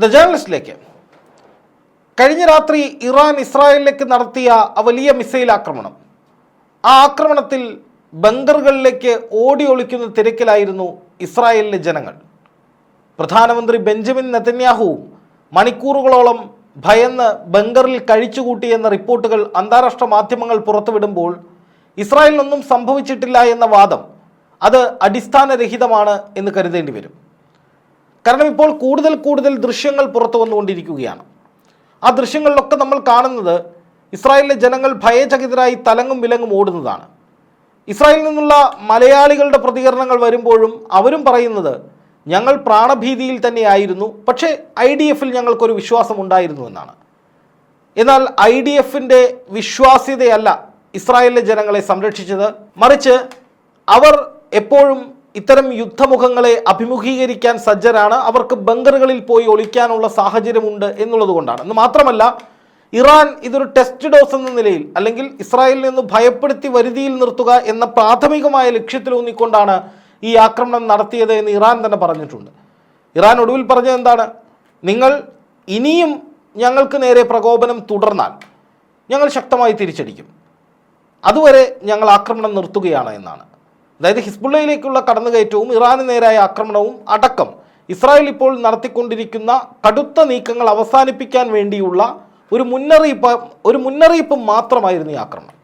The ജേർണലിസ്റ്റിലേക്ക്. കഴിഞ്ഞ രാത്രി Iran ഇസ്രായേലിലേക്ക് നടത്തിയ വലിയ മിസൈൽ ആക്രമണം. ആ ആക്രമണത്തിൽ ബങ്കറുകളിലേക്ക് ഓടി ഒളിക്കുന്ന തിരക്കിലായിരുന്നു ഇസ്രായേലിലെ ജനങ്ങൾ. പ്രധാനമന്ത്രി ബെഞ്ചമിൻ നെതന്യാഹുവും മണിക്കൂറുകളോളം ഭയന്ന് ബങ്കറിൽ കഴിച്ചുകൂട്ടിയെന്ന റിപ്പോർട്ടുകൾ അന്താരാഷ്ട്ര മാധ്യമങ്ങൾ പുറത്തുവിടുമ്പോൾ ഇസ്രായേലിനൊന്നും സംഭവിച്ചിട്ടില്ല എന്ന വാദം അത് അടിസ്ഥാനരഹിതമാണ് എന്ന് കരുതേണ്ടി വരും കാരണം ഇപ്പോൾ കൂടുതൽ കൂടുതൽ ദൃശ്യങ്ങൾ പുറത്തു വന്നുകൊണ്ടിരിക്കുകയാണ്. ആ ദൃശ്യങ്ങളിലൊക്കെ നമ്മൾ കാണുന്നത് ഇസ്രായേലിലെ ജനങ്ങൾ ഭയചകിതരായി തലങ്ങും വിലങ്ങും ഓടുന്നതാണ്. ഇസ്രായേലിൽ നിന്നുള്ള മലയാളികളുടെ പ്രതികരണങ്ങൾ വരുമ്പോഴും അവരും പറയുന്നത് ഞങ്ങൾ പ്രാണഭീതിയിൽ തന്നെയായിരുന്നു പക്ഷേ ഐ ഡി എഫിൽ ഞങ്ങൾക്കൊരു വിശ്വാസം ഉണ്ടായിരുന്നു എന്നാണ്. എന്നാൽ ഐ ഡി എഫിന്റെ വിശ്വാസ്യതയല്ല ഇസ്രായേലിലെ ജനങ്ങളെ സംരക്ഷിച്ചത്. മറിച്ച് അവർ എപ്പോഴും ഇത്തരം യുദ്ധമുഖങ്ങളെ അഭിമുഖീകരിക്കാൻ സജ്ജരാണ്. അവർക്ക് ബങ്കറുകളിൽ പോയി ഒളിക്കാനുള്ള സാഹചര്യമുണ്ട് എന്നുള്ളത് കൊണ്ടാണ് എന്ന് മാത്രമല്ല ഇറാൻ ഇതൊരു ടെസ്റ്റ് ഡോസ് എന്ന നിലയിൽ അല്ലെങ്കിൽ ഇസ്രായേലിൽ നിന്ന് ഭയപ്പെടുത്തി വരുതിയിൽ നിർത്തുക എന്ന പ്രാഥമികമായ ലക്ഷ്യത്തിലൂന്നിക്കൊണ്ടാണ് ഈ ആക്രമണം നടത്തിയത് എന്ന് ഇറാൻ തന്നെ പറഞ്ഞിട്ടുണ്ട്. ഇറാൻ ഒടുവിൽ പറഞ്ഞത് എന്താണ്? നിങ്ങൾ ഇനിയും ഞങ്ങൾക്ക് നേരെ പ്രകോപനം തുടർന്നാൽ ഞങ്ങൾ ശക്തമായി തിരിച്ചടിക്കും. അതുവരെ ഞങ്ങൾ ആക്രമണം നിർത്തുകയാണ് എന്നാണ്. അതായത് ഹിസ്ബുള്ളയിലേക്കുള്ള കടന്നുകയറ്റവും ഇറാന് നേരായ ആക്രമണവും അടക്കം. ഇസ്രായേൽ ഇപ്പോൾ നടത്തിക്കൊണ്ടിരിക്കുന്ന കടുത്ത നീക്കങ്ങൾ അവസാനിപ്പിക്കാൻ വേണ്ടിയുള്ള ഒരു മുന്നറിയിപ്പ് ഒരു മുന്നറിയിപ്പ് മാത്രമായിരുന്നു ഈ ആക്രമണം.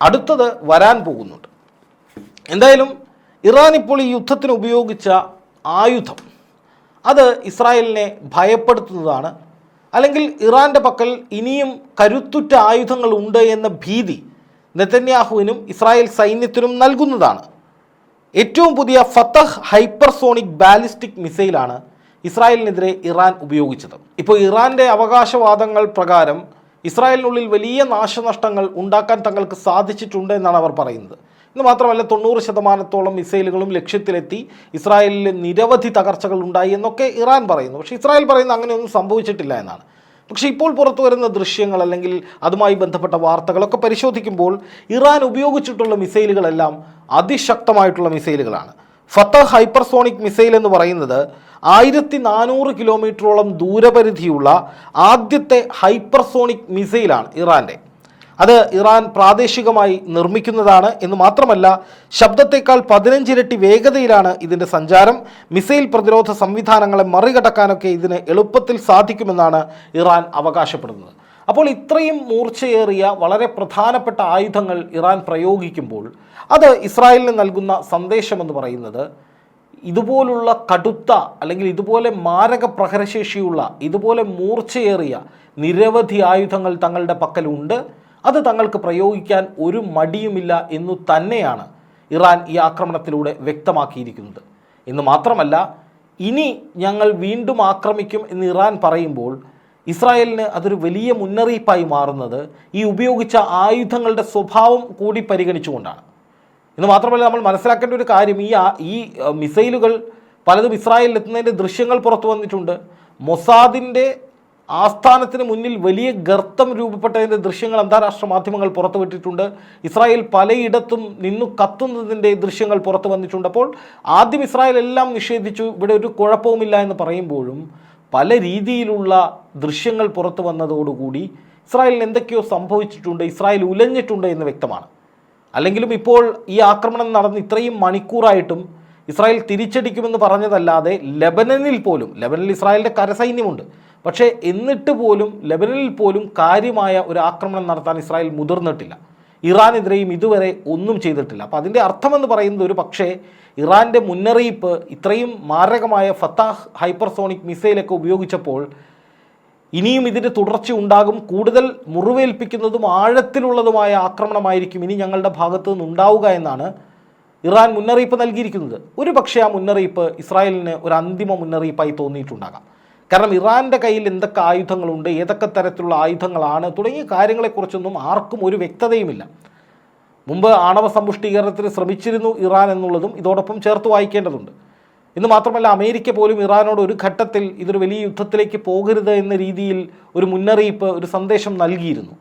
അടുത്തത് വരാൻ പോകുന്നുണ്ട്. എന്തായാലും ഇറാൻ ഇപ്പോൾ ഈ യുദ്ധത്തിന് ഉപയോഗിച്ച ആയുധം അത് ഇസ്രായേലിനെ ഭയപ്പെടുത്തുന്നതാണ്. അല്ലെങ്കിൽ ഇറാന്റെ പക്കൽ ഇനിയും കരുത്തുറ്റ ആയുധങ്ങൾ ഉണ്ട് എന്ന ഭീതി നെതന്യാഹുവിനും ഇസ്രായേൽ സൈന്യത്തിനും നൽകുന്നതാണ്. ഏറ്റവും പുതിയ ഫത്തഹ് ഹൈപ്പർസോണിക് ബാലിസ്റ്റിക് മിസൈലാണ് ഇസ്രായേലിനെതിരെ ഇറാൻ ഉപയോഗിച്ചത്. ഇപ്പോൾ ഇറാന്റെ അവകാശവാദങ്ങൾ പ്രകാരം ഇസ്രായേലിനുള്ളിൽ വലിയ നാശനഷ്ടങ്ങൾ ഉണ്ടാക്കാൻ തങ്ങൾക്ക് സാധിച്ചിട്ടുണ്ട് എന്നാണ് അവർ പറയുന്നത്. ഇന്ന് മാത്രമല്ല തൊണ്ണൂറ് ശതമാനത്തോളം മിസൈലുകളും ലക്ഷ്യത്തിലെത്തി ഇസ്രായേലിൽ നിരവധി തകർച്ചകൾ ഉണ്ടായി എന്നൊക്കെ ഇറാൻ പറയുന്നു. പക്ഷേ ഇസ്രായേൽ പറയുന്നത് അങ്ങനെയൊന്നും സംഭവിച്ചിട്ടില്ല എന്നാണ്. പക്ഷേ ഇപ്പോൾ പുറത്തു വരുന്ന ദൃശ്യങ്ങൾ അല്ലെങ്കിൽ അതുമായി ബന്ധപ്പെട്ട വാർത്തകളൊക്കെ പരിശോധിക്കുമ്പോൾ ഇറാൻ ഉപയോഗിച്ചിട്ടുള്ള മിസൈലുകളെല്ലാം അതിശക്തമായിട്ടുള്ള മിസൈലുകളാണ്. ഫത്ത ഹൈപ്പർസോണിക് മിസൈൽ എന്ന് പറയുന്നത് ആയിരത്തി നാനൂറ് കിലോമീറ്ററോളം ദൂരപരിധിയുള്ള ആദ്യത്തെ ഹൈപ്പർസോണിക് മിസൈലാണ് ഇറാന്റെ. അത് ഇറാൻ പ്രാദേശികമായി നിർമ്മിക്കുന്നതാണ് എന്ന് മാത്രമല്ല ശബ്ദത്തേക്കാൾ പതിനഞ്ചിരട്ടി വേഗതയിലാണ് ഇതിന്റെ സഞ്ചാരം. മിസൈൽ പ്രതിരോധ സംവിധാനങ്ങളെ മറികടക്കാനൊക്കെ ഇതിന് എളുപ്പത്തിൽ സാധിക്കുമെന്നാണ് ഇറാൻ അവകാശപ്പെടുന്നത്. അപ്പോൾ ഇത്രയും മൂർച്ചയേറിയ വളരെ പ്രധാനപ്പെട്ട ആയുധങ്ങൾ ഇറാൻ പ്രയോഗിക്കുമ്പോൾ അത് ഇസ്രായേലിന് നൽകുന്ന സന്ദേശമെന്ന് പറയുന്നത് ഇതുപോലുള്ള കടുത്ത അല്ലെങ്കിൽ ഇതുപോലെ മാരക പ്രഹരശേഷിയുള്ള ഇതുപോലെ മൂർച്ചയേറിയ നിരവധി ആയുധങ്ങൾ തങ്ങളുടെ പക്കലുണ്ട്. അത് തങ്ങൾക്ക് പ്രയോഗിക്കാൻ ഒരു മടിയുമില്ല എന്നു തന്നെയാണ് ഇറാൻ ഈ ആക്രമണത്തിലൂടെ വ്യക്തമാക്കിയിരിക്കുന്നത്. എന്ന് മാത്രമല്ല ഇനി ഞങ്ങൾ വീണ്ടും ആക്രമിക്കും എന്ന് ഇറാൻ പറയുമ്പോൾ ഇസ്രായേലിന് അതൊരു വലിയ മുന്നറിയിപ്പായി മാറുന്നത് ഈ ഉപയോഗിച്ച ആയുധങ്ങളുടെ സ്വഭാവം കൂടി പരിഗണിച്ചുകൊണ്ടാണ്. എന്ന് മാത്രമല്ല നമ്മൾ മനസ്സിലാക്കേണ്ട ഒരു കാര്യം ഈ ഈ മിസൈലുകൾ പലതും ഇസ്രായേലിൽ എത്തുന്നതിന്റെ ദൃശ്യങ്ങൾ പുറത്തു വന്നിട്ടുണ്ട്. മൊസാദിന്റെ ആസ്ഥാനത്തിന് മുന്നിൽ വലിയ ഗർത്തം രൂപപ്പെട്ടതിന്റെ ദൃശ്യങ്ങൾ അന്താരാഷ്ട്ര മാധ്യമങ്ങൾ പുറത്തുവിട്ടിട്ടുണ്ട്. ഇസ്രായേൽ പലയിടത്തും നിന്നു കത്തുന്നതിന്റെ ദൃശ്യങ്ങൾ പുറത്തു വന്നിട്ടുണ്ട്. അപ്പോൾ ആദ്യം ഇസ്രായേൽ എല്ലാം നിഷേധിച്ചു. ഇവിടെ ഒരു കുഴപ്പവുമില്ല എന്ന് പറയുമ്പോഴും പല രീതിയിലുള്ള ദൃശ്യങ്ങൾ പുറത്തു വന്നതോടുകൂടി ഇസ്രായേലിന് എന്തൊക്കെയോ സംഭവിച്ചിട്ടുണ്ട് ഇസ്രായേൽ ഉലഞ്ഞിട്ടുണ്ട് എന്ന് വ്യക്തമാണ്. അല്ലെങ്കിലും ഇപ്പോൾ ഈ ആക്രമണം നടന്ന് ഇത്രയും മണിക്കൂറായിട്ടും ഇസ്രായേൽ തിരിച്ചടിക്കുമെന്ന് പറഞ്ഞതല്ലാതെ ലെബനനിൽ പോലും ലെബനനിൽ ഇസ്രായേലിന്റെ കരസൈന്യമുണ്ട്. പക്ഷേ എന്നിട്ട് പോലും ലെബനനിൽ പോലും കാര്യമായ ഒരു ആക്രമണം നടത്താൻ ഇസ്രായേൽ മുതിർന്നിട്ടില്ല. ഇറാനെതിരെയും ഇതുവരെ ഒന്നും ചെയ്തിട്ടില്ല. അപ്പോൾ അതിന്റെ അർത്ഥമെന്ന് പറയുന്നത് ഒരു പക്ഷേ ഇറാന്റെ മുന്നറിയിപ്പ് ഇത്രയും മാരകമായ ഫത്താഹ് ഹൈപ്പർസോണിക് മിസൈലൊക്കെ ഉപയോഗിച്ചപ്പോൾ ഇനിയും ഇതിന്റെ തുടർച്ച ഉണ്ടാകും. കൂടുതൽ മുറിവേൽപ്പിക്കുന്നതും ആഴത്തിലുള്ളതുമായ ആക്രമണമായിരിക്കും ഇനി ഞങ്ങളുടെ ഭാഗത്തു നിന്നുണ്ടാവുക എന്നാണ് ഇറാൻ മുന്നറിയിപ്പ് നൽകിയിരിക്കുന്നത്. ഒരു പക്ഷേ ആ മുന്നറിയിപ്പ് ഇസ്രായേലിന് ഒരു അന്തിമ മുന്നറിയിപ്പായി തോന്നിയിട്ടുണ്ടാകാം. കാരണം ഇറാന്റെ കയ്യിൽ എന്തൊക്കെ ആയുധങ്ങളുണ്ട് ഏതൊക്കെ തരത്തിലുള്ള ആയുധങ്ങളാണ് തുടങ്ങിയ കാര്യങ്ങളെക്കുറിച്ചൊന്നും ആർക്കും ഒരു വ്യക്തതയുമില്ല. മുമ്പ് ആണവ സമ്പുഷ്ടീകരണത്തിന് ശ്രമിച്ചിരുന്നു ഇറാൻ എന്നുള്ളതും ഇതോടൊപ്പം ചേർത്ത് വായിക്കേണ്ടതുണ്ട്. ഇന്ന് മാത്രമല്ല അമേരിക്ക പോലും ഇറാനോട് ഒരു ഘട്ടത്തിൽ ഇതൊരു വലിയ യുദ്ധത്തിലേക്ക് പോകരുത് എന്ന രീതിയിൽ ഒരു മുന്നറിയിപ്പ് ഒരു സന്ദേശം നൽകിയിരുന്നു.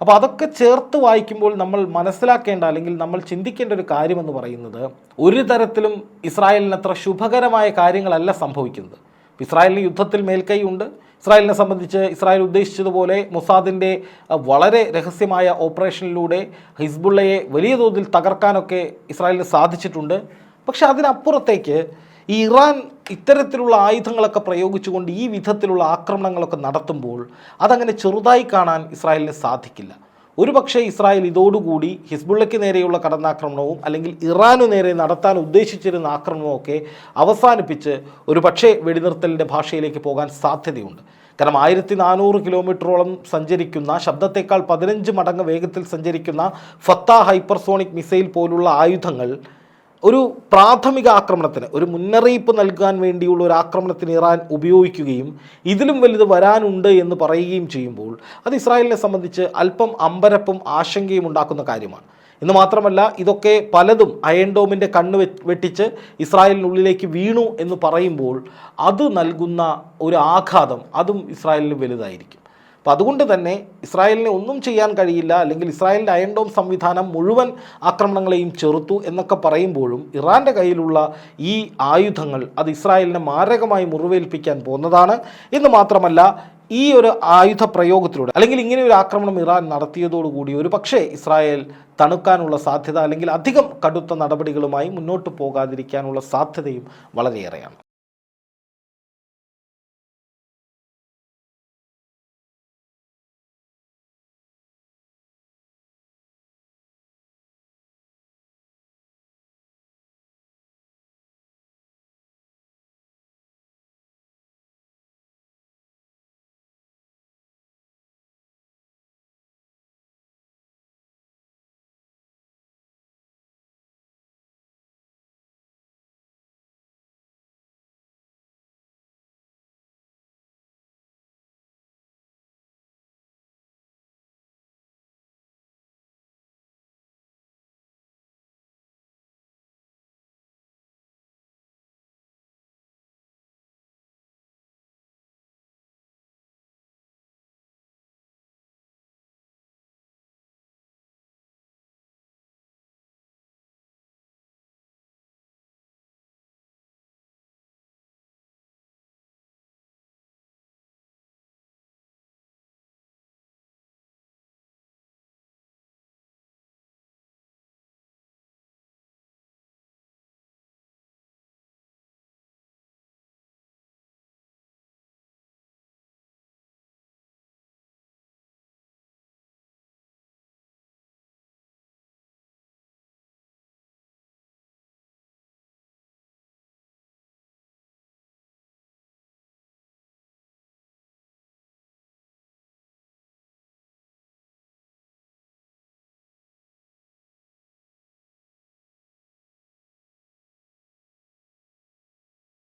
അപ്പോൾ അതൊക്കെ ചേർത്ത് വായിക്കുമ്പോൾ നമ്മൾ മനസ്സിലാക്കേണ്ട അല്ലെങ്കിൽ നമ്മൾ ചിന്തിക്കേണ്ട ഒരു കാര്യമെന്ന് പറയുന്നത് ഒരു തരത്തിലും ഇസ്രായേലിന് അത്ര ശുഭകരമായ കാര്യങ്ങളല്ല സംഭവിക്കുന്നത്. ഇസ്രായേലിന് യുദ്ധത്തിൽ മേൽക്കൈയുണ്ട്. ഇസ്രായേലിനെ സംബന്ധിച്ച് ഇസ്രായേൽ ഉദ്ദേശിച്ചതുപോലെ മൊസാദിന്റെ വളരെ രഹസ്യമായ ഓപ്പറേഷനിലൂടെ ഹിസ്ബുള്ളയെ വലിയ തോതിൽ തകർക്കാനൊക്കെ ഇസ്രായേലിന് സാധിച്ചിട്ടുണ്ട്. പക്ഷേ അതിനപ്പുറത്തേക്ക് ഈ ഇറാൻ ഇത്തരത്തിലുള്ള ആയുധങ്ങളൊക്കെ പ്രയോഗിച്ചുകൊണ്ട് ഈ വിധത്തിലുള്ള ആക്രമണങ്ങളൊക്കെ നടത്തുമ്പോൾ അതങ്ങനെ ചെറുതായി കാണാൻ ഇസ്രായേലിന് സാധിക്കില്ല. ഒരുപക്ഷെ ഇസ്രായേൽ ഇതോടുകൂടി ഹിസ്ബുള്ളയ്ക്ക് നേരെയുള്ള കടന്നാക്രമണവും അല്ലെങ്കിൽ ഇറാനു നേരെ നടത്താൻ ഉദ്ദേശിച്ചിരുന്ന ആക്രമണവും ഒക്കെ അവസാനിപ്പിച്ച് ഒരു പക്ഷേ വെടിനിർത്തലിന്റെ ഭാഷയിലേക്ക് പോകാൻ സാധ്യതയുണ്ട്. കാരണം ആയിരത്തി നാനൂറ് കിലോമീറ്ററോളം സഞ്ചരിക്കുന്ന ശബ്ദത്തേക്കാൾ പതിനഞ്ച് മടങ്ങ് വേഗത്തിൽ സഞ്ചരിക്കുന്ന ഫത്ത ഹൈപ്പർസോണിക് മിസൈൽ പോലുള്ള ആയുധങ്ങൾ ഒരു പ്രാഥമിക ആക്രമണത്തിന് ഒരു മുന്നറിയിപ്പ് നൽകാൻ വേണ്ടിയുള്ള ഒരു ആക്രമണത്തിന് ഇറാൻ ഉപയോഗിക്കുകയും ഇതിലും വലുത് വരാനുണ്ട് എന്ന് പറയുകയും ചെയ്യുമ്പോൾ അത് ഇസ്രായേലിനെ സംബന്ധിച്ച് അല്പം അമ്പരപ്പും ആശങ്കയും ഉണ്ടാക്കുന്ന കാര്യമാണ്. എന്ന് മാത്രമല്ല ഇതൊക്കെ പലതും അയൻഡോമിന്റെ കണ്ണ് വെട്ടിച്ച് ഇസ്രായേലിനുള്ളിലേക്ക് വീണു എന്ന് പറയുമ്പോൾ അത് നൽകുന്ന ഒരു ആഘാതം അതും ഇസ്രായേലിന് വലുതായിരിക്കും. അപ്പോൾ അതുകൊണ്ട് തന്നെ ഇസ്രായേലിനെ ഒന്നും ചെയ്യാൻ കഴിയില്ല അല്ലെങ്കിൽ ഇസ്രായേലിന്റെ അയൺ ഡോം സംവിധാനം മുഴുവൻ ആക്രമണങ്ങളെയും ചെറുത്തു എന്നൊക്കെ പറയുമ്പോഴും ഇറാന്റെ കയ്യിലുള്ള ഈ ആയുധങ്ങൾ അത് ഇസ്രായേലിനെ മാരകമായി മുറിവേൽപ്പിക്കാൻ പോകുന്നതാണ് എന്ന് മാത്രമല്ല ഈ ഒരു ആയുധ പ്രയോഗത്തിലൂടെ അല്ലെങ്കിൽ ഇങ്ങനെ ഒരു ആക്രമണം ഇറാൻ നടത്തിയതോടുകൂടി ഒരു പക്ഷേ ഇസ്രായേൽ തണുക്കാനുള്ള സാധ്യത അല്ലെങ്കിൽ അധികം കടുത്ത നടപടികളുമായി മുന്നോട്ട് പോകാതിരിക്കാനുള്ള സാധ്യതയും വളരെയേറെയാണ്.